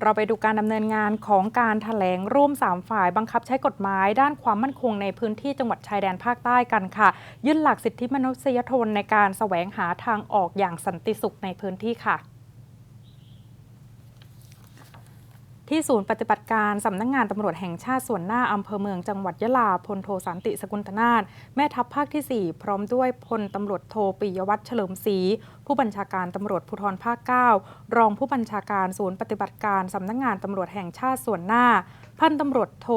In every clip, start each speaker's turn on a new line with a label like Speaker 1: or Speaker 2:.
Speaker 1: เราไปดูการดำเนินงานของการแถลงร่วม 3 ฝ่ายบังคับใช้กฎหมาย ด้านความมั่นคงในพื้นที่จังหวัดชายแดนภาคใต้กันค่ะยื่นหลักสิทธิมนุษยชนในการแสวงหาทางออกอย่างสันติสุขในพื้นที่ค่ะ ที่ศูนย์ปฏิบัติการสำนักงงานตำรวจแห่งชาติส่วนหน้าอำเภอเมืองจังหวัดยะลาพลโทสันติสกุลตนาถแม่ทัพภาคที่ 4 พร้อมด้วยพลตำรวจโทปิยวัฒน์เฉลิมศรีผู้บัญชาการตำรวจภูธรภาค 9 รองผู้บัญชาการศูนย์ปฏิบัติการสำนักงงานตำรวจแห่งชาติส่วนหน้า พันตำรวจโท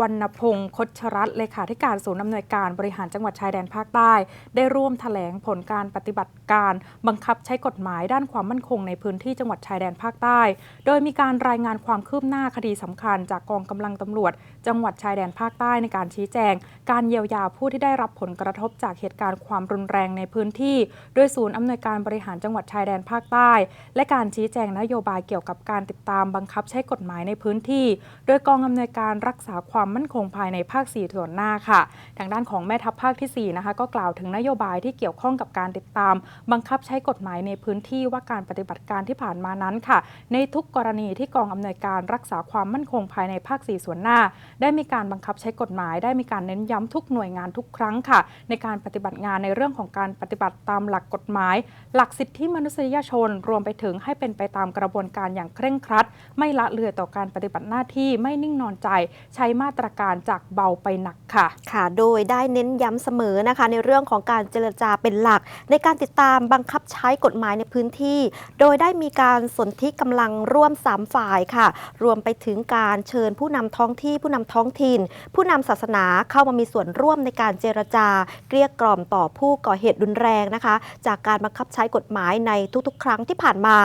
Speaker 1: วรรณพงศ์คชรัตน์เลขาธิการศูนย์อำนวยการบริหารจังหวัดชายแดนภาคใต้ ได้ร่วมแถลงผลการปฏิบัติการ บังคับใช้กฎหมายด้านความมั่นคงในพื้นที่จังหวัดชายแดนภาคใต้ โดยมีการรายงานความคืบหน้าคดีสำคัญ จากกองกำลังตำรวจ จังหวัดชายแดนภาคใต้ในการชี้แจง การเยียวยาผู้ที่ได้รับผลกระทบจากเหตุการณ์ความรุนแรงในพื้นที่โดยศูนย์อำนวยการบริหารจังหวัดชายแดนภาคใต้ และการชี้แจงนโยบายเกี่ยวกับการติดตามบังคับใช้กฎหมายในพื้นที่ โดยกองอำนวยการรักษาความมั่นคงภายในภาค 4 ส่วนหน้าค่ะ ทางด้านของแม่ทัพภาคที่ 4 นะคะ ก็กล่าวถึงนโยบายที่เกี่ยวข้องกับการติดตาม บังคับใช้กฎหมายในพื้นที่ว่าการปฏิบัติการที่ผ่านมานั้นค่ะ ในทุกกรณีที่กองอำนวยการรักษาความมั่นคงภายในภาค 4 ส่วนหน้า ได้มีการบังคับใช้กฎหมาย ได้มีการเน้นย้ำทุกหน่วยงานทุกครั้งค่ะ ในการปฏิบัติงานในเรื่องของการปฏิบัติตามหลักกฎหมาย หลักสิทธิมนุษยชน รวมไปถึงให้เป็นไปตามกระบวนการอย่างเคร่งครัด ไม่ละเลยต่อการปฏิบัติหน้าที่ไม่นิ่งนอนใจ ใช้มาตรการจากเบาไปหนักค่ะ
Speaker 2: ค่ะ โดยได้เน้นย้ำเสมอนะคะ ในเรื่องของการเจรจาเป็นหลัก ในการติดตามบังคับใช้กฎหมายในพื้นที่ โดยได้มีการสนธิกำลังร่วม 3 ฝ่ายค่ะ รวมไปถึงการเชิญผู้นำท้องที่ผู้นำท้องถิ่น ผู้นำศาสนาเข้ามามีส่วนร่วมในการเจรจา เกลี้ยกล่อมต่อผู้ก่อเหตุรุนแรงนะคะ จากการบังคับใช้กฎหมายในทุกๆ ครั้งที่ผ่านมา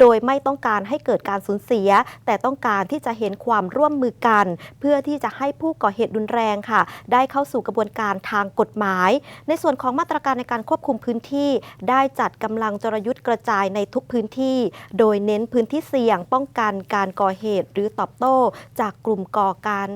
Speaker 2: โดยไม่ต้องการให้เกิดการสูญเสีย แต่ต้องการที่จะเห็นความร่วมมือกัน เพื่อที่จะะให้ผู้ก่อเหตุรุนแรงค่ะ ได้เข้าสู่กระบวนการทางกฎหมาย ในส่วนของมาตรการในการควบคุมพื้นที่ ได้จัดกำลังจรยุทธ์กระจายในทุกพื้นที่ โดยเน้นพื้นที่เสี่ยงป้องกันการก่อเหตุ หรือตอบโต้ จากกลุ่มก่อการ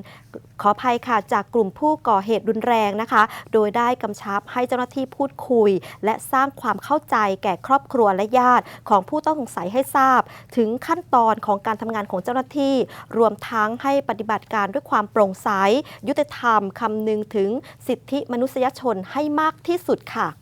Speaker 2: ขออภัยค่ะ จากกลุ่มผู้ก่อเหตุรุนแรงนะคะ โดยได้กำชับให้เจ้าหน้าที่พูดคุย และสร้างความเข้าใจแก่ครอบครัวและญาติ ของผู้ต้องสงสัยให้ทราบ ถึงขั้นตอนของการทำงานของเจ้าหน้าที่ รวมทั้งให้ปฏิบัติการด้วยความโปร่งใส ยุติธรรมคำนึงถึงสิทธิมนุษยชนให้มากที่สุดค่ะ